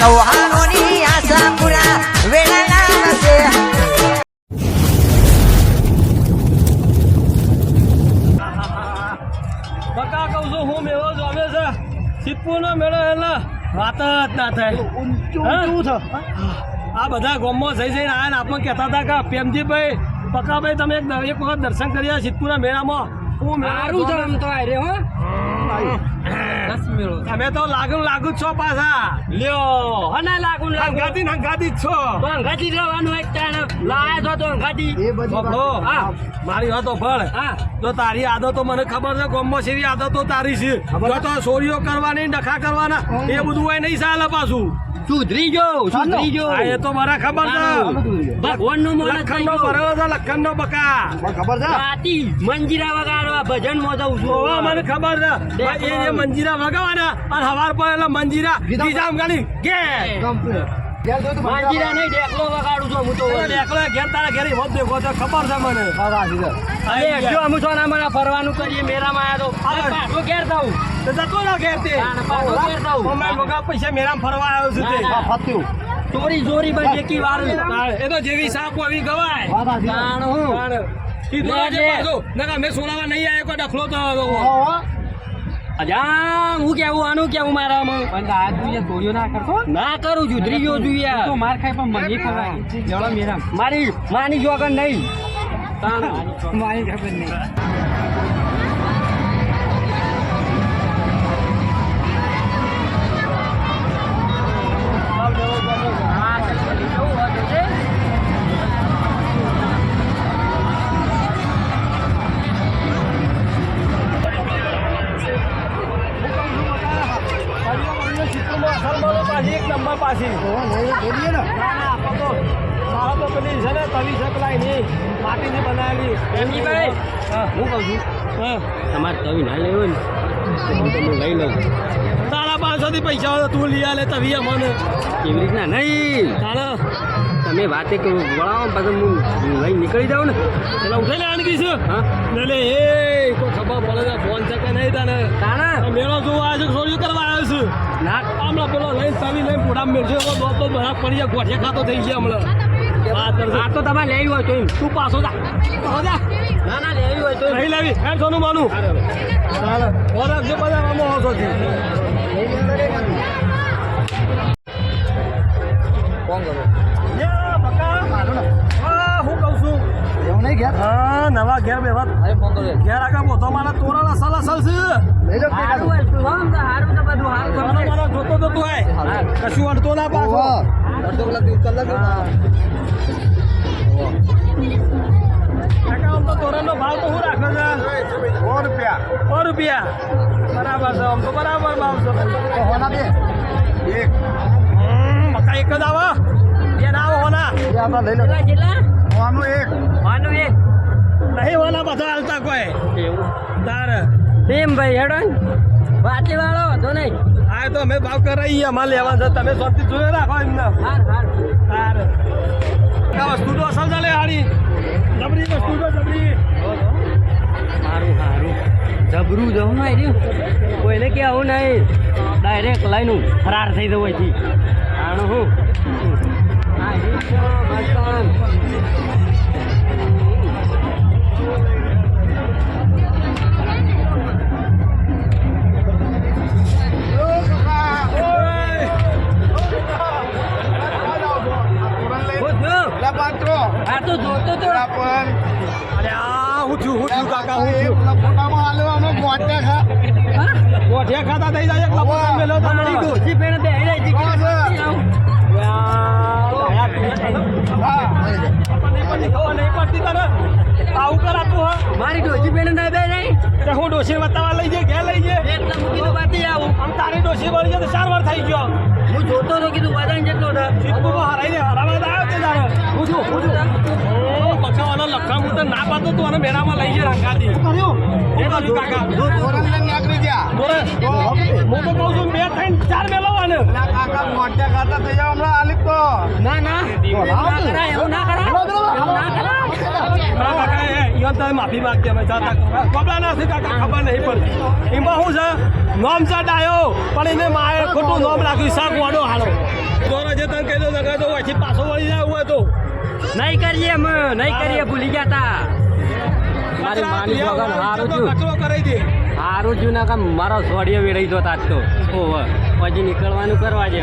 ચૌહાણોની આશા પૂરા વેળાના રસે બકા કહું છું હું મેળો જોવે છે. સિદ્ધપુરનો મેળો એટલે વાત જ ના થાય. હા? આ બધા ગોમમાં જઈ જઈને આયા ને આપણને કહેતા હતા કે પ્રેમજીભાઈ બકાભાઈ તમે એક વખત દર્શન કર્યા સિદ્ધપુરના મેળામાં? હું. મેળો. તમે તો લાગુ લાગુ જ છો પાછા. લ્યો હને લાગુ લાગુ હંગાતી ને હંગાતી જ છો. તો અંગાજી જવાનું એક ટાણે લાયા છો તો અંગાજી બાપલો, હા. મારી વાતો ભળ હા. તો તારી આદતો મને ખબર છે ગામમાં સેવી આદતો તારી છે. જો તો ચોરીઓ કરવાની ડખા કરવાના એ બધું હોય નહીં ચાલે પાછું. સુધરી ગયો સુધરી ગયો. એ તો મને ખબર છે. ભગવાનનું મોડે લખન નો ભરેલો છે લખન નો બકા રાતી મંજીરા વગાડવા ભજનમાં જઉં છું મને ખબર છે. એ મંજીરા વગાવાના અને હવાર પર એટલે મંજીરા નિઝામ ગાલી કે મંજીરા નહીં ડેકલો વગાડું છું હું તો એકલો ઘેર તારા ઘેર હોત દેખો તો ખબર છે મને. અરે જો. અમે મને ફરવાનું કરીએ મેરામાં આયા તો. પાછો ઘેર જાઉં. તો જતો ના ઘેર તે. તાણ પાછો ઘેર જાઉં. મમ્મી વગા પૈસા મેરામ ફરવા આવ્યો છું તે. ચોરી ચોરી બસ એકી વાર એ તો જેવી સાપ આવી ગવાય. તાણ હું. પાછું. મેં સોનાવા નહીં આવ્યો કોઈ ડખલો તો. અજા હું કેવું આનું કેવું મારામાં? પણ આ ના કરતો? ના કરું સુધરી ગયો છું તો માર ખાય પણ મને મેરા મારી માની જોગન નહીં. મારી ખબર નહીં. પાછી. મારે તો પેલી છે ને તવી છે પેલા એની માટીની બનાવેલી. એમજીભાઈ, હા. હું કહું છું? હા. તમારે તવી ના લેવો ને તો હું તમને લઈ લઉં. તારા પાસેથી પૈસા હોય તો તું લઈ આલે તવી મને કેવી રીતના? નહીં. તારા તમે વાતે કે વળાવો પછી હું લઈ નીકળી જાઉં ને. પેલા ઉઠે ને આણકી છે. હા? એટલે એ કોઈ ખબર પડે ફોન છે કે નહીં તને? તાણા? મેળો જોવા આવ્યો છે કરવા આવ્યો છે? ના. હમણાં પેલો લઈ તવી લઈ પૂડા મેળશે એવો દોસ્તો બરાબર પડી જાય ગોઠિયા ખાતો થઈ ગયા હમણાં. આ તો તમારે લેવી હોય તો તું પાછો જા. જા. ના ના લેવી હોય તો નહીં લેવી. હેડ સોનું માનું. ચાલે. બધા આમાં હોશો થી. યા, નહીં ગયા હા નવા ઘેર બેવા. ઘેર આગળ બોધો મારા તોરણ સલા છે હારું તો આમ તો હારું તો બધું હારું. મારો મારો જોતો તો તું આય. કશું અડતો ના પાછો. કાકા આમ તો તોરણનો ભાવ તો શું રાખે છે? સો રૂપિયા. સો રૂપિયા? બરાબર છે આમ તો બરાબર ભાવ છે. હમ, મકા એક જ આવો. બે ના આવો હોના લઈ કેટલા વાનું એક. નહીં વાલા બધા હાલતા કોઈ. તાર. ભીમ ભાઈ હેડો વાતે વાળો તો નહીં. આ તો અમે ભાવ કરાઈએ અમારે લેવા છે. તમે શાંતિ જોયો રાખો એમને. હાર હાર. તાર. આ વસ્તુ તો અસલ ચાલે હારી જબરી વસ્તુ તો જબરી. સારું સારું જબરું જવું ના રહ્યું. કોઈને કે આવું નહીં ડાયરેક્ટ લઈને ફરાર થઈ જવું અહીંથી. આણું. હું આવું કરાતું હા મારી ડોસી બેન ના બે નહીં હું ડોસી બતાવવા લઈ જાય ઘેર લઈ જઈએ એટલે મૂકી તો બાતી આવું આમ તારી ડોશી વળી જાય તો ચાર વાર થઈ ગયો હું જોતો તો કીધું બધાને જેટલો ને સિદ્ધપુર હરાઈ દે હરાવા આવ્યો છે તારે હું છું હું છું ઓ લખા હું તો ના પાતો તું અને મેળામાં લઈ જાય રંગાતી શું કર્યું કાકા બોલે હું તો કહું છું બે થઈને ચાર મેળવવાને ના ના ના કરાય એવું ના ના. એવું ના કરાય. માફી માંગતી અમે જાતા કપડા નથી કાકા ખબર નહીં પડતી. એમાં શું છે? નોમ ડાયો પણ એને માએ ખોટું નોમ રાખ્યું શાક વાડો હાલો. દોરો જે તને કહી દો તો પછી પાછો વળી જાય હોય તો. નહીં કરીએ અમે નહીં કરીએ ભૂલી ગયા તા. મારી માની વગર હારું છું હારું છું ના કામ મારો સોડિયો વેડાઈ દો તાજ તો. ઓહો પછી નીકળવાનું કરવા છે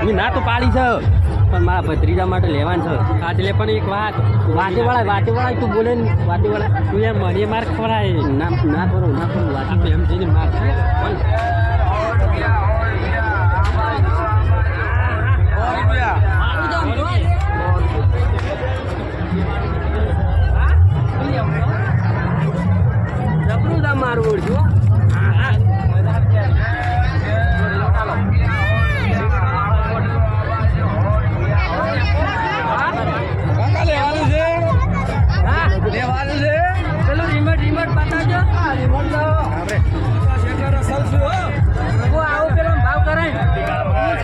હું ના તો પાડી છે. પણ મારા ભત્રીજા માટે લેવાનું છે. આજે પણ એક વાત. વાતે વળાય તું બોલે ને. વાતે વળાય તું એમ મને માર ખવડાય ના ના કરો ના કરો. વાતે એમ જઈને માર પણ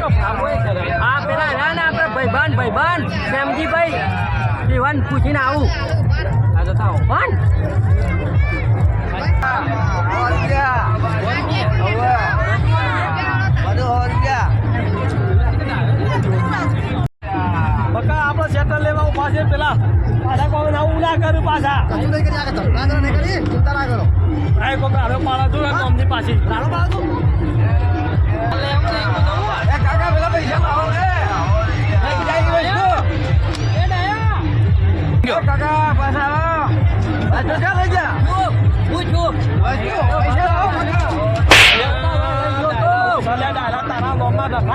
હા પેલા ના ના આપણે ભાઈબાન ભાઈબાન શ્યામજીભાઈ પીવાન પૂછીને આવું. પણ બકા આપણે સેટલ લેવા ઊભા છે પેલા. પાછા આવું ના કર્યું પાછા. આ કોઈ રાડો પાડો છું ને કોમની પાછી. રાડો પાડો છું?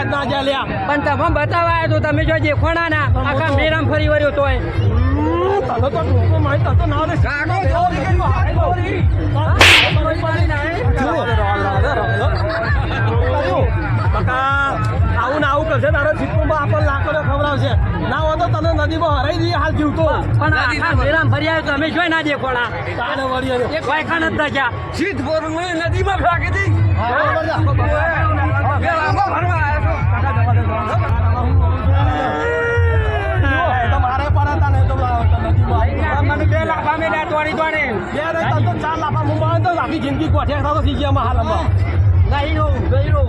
ના જાય લ્યા. પણ તમે બતાવાય તો તમે જો દેખોણા ના આખા મેરામ ફરી વર્યો તોય. તને તો માહિતી તો ના રે. કાગો આવું ને આવું કરશે તારો સિક્કુમાં આપણને લાખો ખવડાવશે. ના હોય તો તને નદીમાં હરાઈ દઈએ હાલ જીવતો. પણ આખા મેરામ ફરી આવ્યો તમે જોઈ ના દેખોણા તારે વળી વાયખા નથી થયા જીત બોરું નદીમાં ફાંકી દી મારે મને બે લાફા મેં દોડી દોડી બે ને તને તો ચાર લાફા મુંબઈ તો આખી જિંદગી કોઠે થતો થઈ ગયા હાલમાં ગઈ રહું ગઈ રહું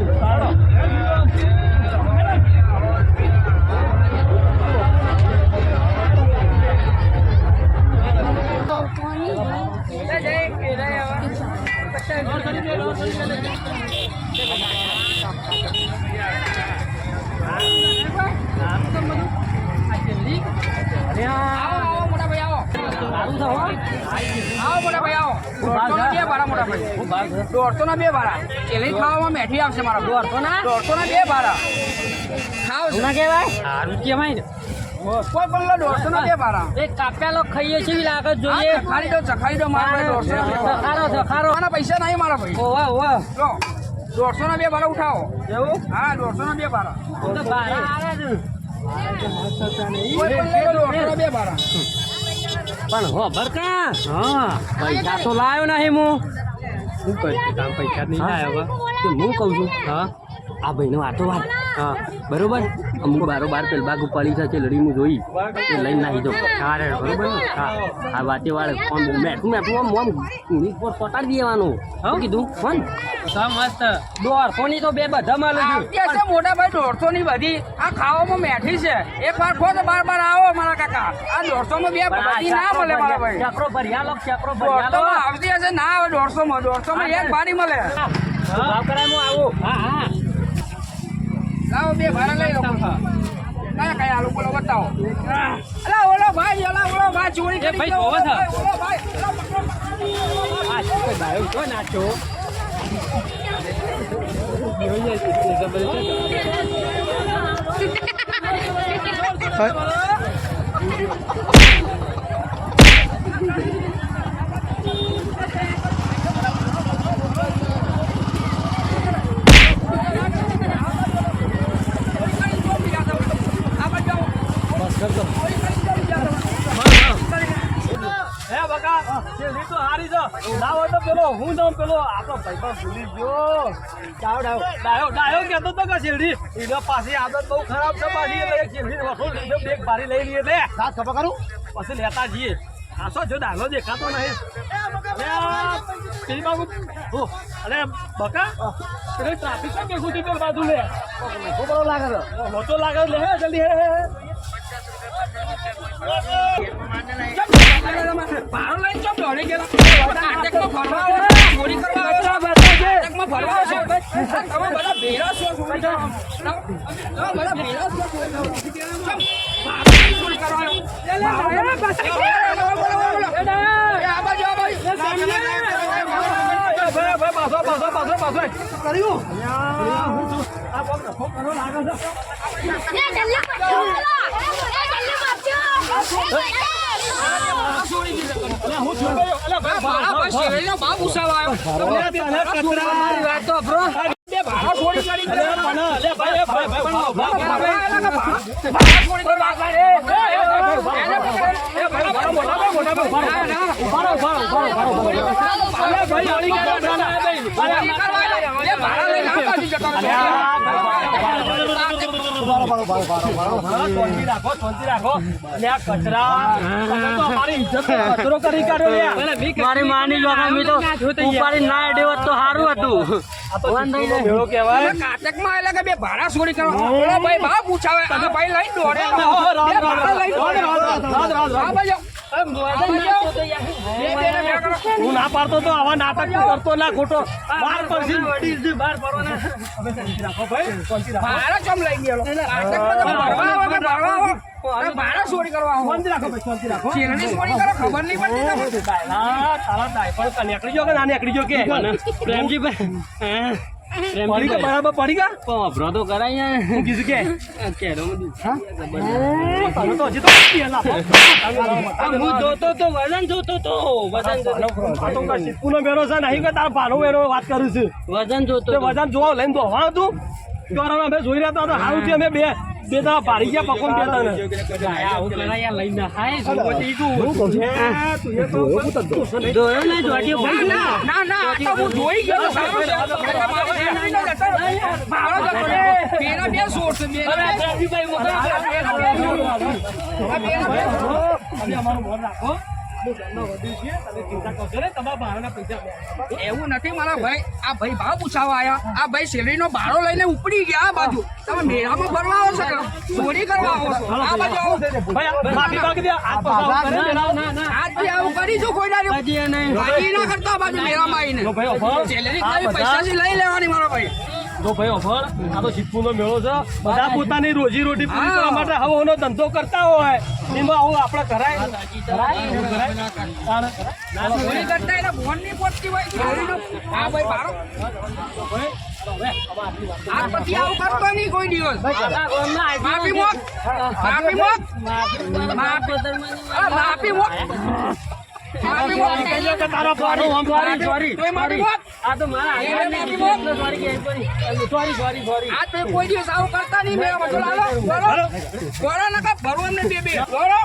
દોઢસો ના બે ભાડા ચેલી ખાવામાં મેઠી આવશે મારા દોઢસો ના? દોઢસો ના બે ભાડા. ખાવ? ના કહેવાય? સારું કહેવાય ને. કોઈ પણ દોઢસો ના બે ભાડા. એ કાપ્યાલો ખાઈએ છીએ લાગે જોઈએ. ચખાડી દો ચખાડી દો મારા ભાઈ દોઢસો બે ભાડા. પૈસા નહીં મારા ભાઈ. ઓવા ઓવા. લો દોઢસો ના બે ભાડા ઉઠાવો. એવું? હા દોઢસો ના બે ભાડા. ભાઈ બે ભાડા. પણ હો બરકા હા. પૈસા તો લાવ્યો નહીં હું. શું કરશું તાર પૈસા નહીં લાવ્યો હવે? હું કહું છું? હા. આ ભાઈનો વાતો વાત. હા. બરોબર? અમુક બારોબાર પેલ બાગ ઉપાડી છે લડી હું જોઈ એ લઈને નાખી દો હા બરોબર ને હા. આ વાતે વાળે ફોન મેઠું મેઠું આમ આમ ઉની પર પટાડી દેવાનું. હું? કીધું ફોન. મસ્ત. દોઢસો ની તો બે બધા માલ છે. મોટા ભાઈ દોઢસો ની બધી. આ ખાવામાં મેઠી છે. એક વાર ખો તો બાર બાર આવો મારા કાકા. આ દોઢસો માં બે બધી ના મળે મારા ભાઈ. ચક્રો ભર્યા લો ચક્રો ભર્યા લો આવતી હશે ના આવે દોઢસો માં દોઢસો માં એક બારી મળે. ભાવ કરાય હું આવું. હા હા. લાવો બે ભાડા લઈ લો કયા કયા આલુ બોલો બતાવો અલા ઓલો ભાઈ અલા ઓલો ભાઈ ચોરી કરી ભાઈ, ઓલો ભાઈ કો પકડો, પકડો. આ શું કોઈ ડાયો નાચો આ બાજુ આવો. હે બકા શેરડી તો હારી છે ના હોય તો પેલો હું તો પેલો આપણો ભાઈબંધ ભૂલી ગયો. ડાયો ડાયો. ડાયો ડાયો કહેતો તો કે શેરડી? એના પાસે આદત બહુ ખરાબ છે પાછી એટલે એક શેરડી વસૂલ લીધો બેગ ભારી લઈ લઈએ લે સાત ખબર કરું? પછી લેતા જઈએ. આસો જો ડાયો દેખાતો નહીં. પેલી બાબુ ઓ, અરે બકા પેલી ટ્રાફિક કેમ બેસું છું પેલી બાજુ લે લાગે છે. મોટો લાગે. લે હે જલ્દી હે, કર્યું? ભાડા લઈને સારું હતું ભાઈ લઈને દોડે. હું ના પાડતો તો આવા નાટક કરતો ના ખોટો. બાર પછી બાર ભાઈ લઈ ગયેલો? કરવા રાખો ભાઈ રાખો. ખબર નહીં પડતી તારા તારા નીકળી ગયો કે ના નીકળી ગયો કે? પ્રેમજીભાઈ હા, પડી ગયા બરાબર પડી ગયા? પણ અભરો તો કરાય હું કીધું કે? ને કેરો બધું. તો હજી તો હું જોતો તો વજન જોતો તો વજન તો છે નહીં કે તારા ભાનો મેળો વાત કરું છું. વજન જોતો તો. વજન જોવા લઈને હા હતું. કારણ અમે જોઈ રહ્યા હતા હારું સારું છે અમે બે. બે દાડા પાડી ગયા પકોન બે તને આવું કરાયા લઈને હાય જોગોતી ગયું. એ, તું એ તો તું છે નહીં. જોયો ને જોડ્યો ભાઈ ના ના ના તો હું જોઈ ગયો સારું છે મારો. પેલા બે સોળ છે બે અરે પ્રેમજીભાઈ મોકલો. તમે અમારું મોન રાખો એવું નથી મારા ભાઈ આ ભાઈ ભાવ પૂછાવા આવ્યા આ ભાઈ શેરડીનો ભાડો લઈને ઉપડી ગયા આ બાજુ. તમે મેળામાં ભરવા આવો છો ચોરી કરવા આવો છો? આ બાજુ આવો ભાઈ, આ માફી માંગી દે, હાથ પસાર કરે, ના, ના, ના, ના. આજથી આવું કરીશું કોઈ એ નહીં. બાકી ના કરતા બાજુ મેળામાં આવીને. સેલેરી પૈસાથી લઈ લેવાની મારો ભાઈ. જો ભાઈ, અભણ, આ તો સિદ્ધપુરનો મેળો છે. બધા પોતાની રોજી રોટી પૂરી હા. કરવા માટે હવોનો ધંધો કરતા હોય. એમાં આવું. આપણે કરાય માફી મોક માફી મોક માફી મોક. કે કહે કોઈ દિવસ આવું કરતા નહીં મેં. બધું લાલો બોલો બોલો નકા ભરવું એમને બે બે. બોલો.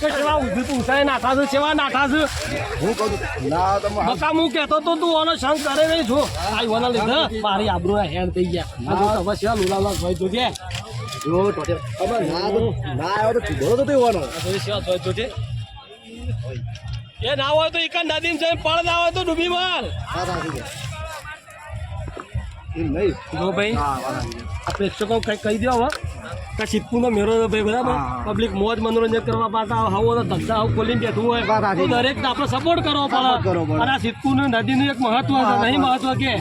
સેવા ઊભી તું ઉઠાઈ નાખા છે સેવા નાખા છે. બકા હું કહેતો તો તું આનો સંગ કરે નહીં છું આ યુવાના લીધે મારી આબરૂ હેર થઈ ગયા. આ તું તો હવે સેવા લુલાલા જોઈ જોજે આ જોઈ સેવા જોઈ જોજે. એ ના હોય તો એક નદીમ જઈને પડ ના હોય તો ડૂબી માર. જો ભાઈ. આ પ્રેક્ષકો કઈ કહી દો હવે. કે સિદ્ધપુરનો મેળો ભાઈ બરાબર? પબ્લિક મોજ મનોરંજન કરવા પાછા હવો ધંધા આવું ખોલીને બેઠું હોય. તો દરેક આપણે સપોર્ટ કરવો પડે. અને આ સિદ્ધપુરની નદીનું એક મહત્વ છે નહીં મહત્વ કે.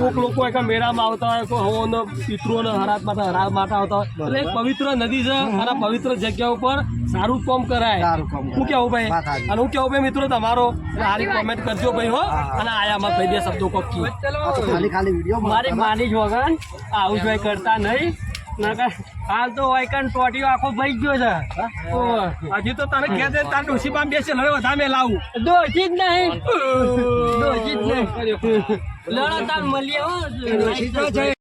કોક લોકો એક મેળામાં આવતા હોય કોઈ હવોનો પિતૃઓનો હરાત માટે હરાત માટે આવતા હોય. એટલે એક પવિત્ર નદી છે અને પવિત્ર જગ્યા ઉપર સારું કામ કરાય. હું કેવું ભાઈ? અને હું કેવું ભાઈ મિત્રો તમારો સારી કોમેન્ટ કરજો ભાઈ હો. અને આયામાં ભાઈ બે શબ્દો કોકી. ખાલી ખાલી વીડિયો મારી માની જ વગર આવું જોઈ કરતા નહીં. હાલ તો વાયકન ટોટીઓ આખો ભાઈ ગયો છે. હજી તો તને કહે છે? તાર ડોસી પામ બેસે લડે વધારે મેં લાવું. ડોસી જ નહીં. ડોસી જ નહીં. લડો તાર મળીએ હો. ડોશી તો છે.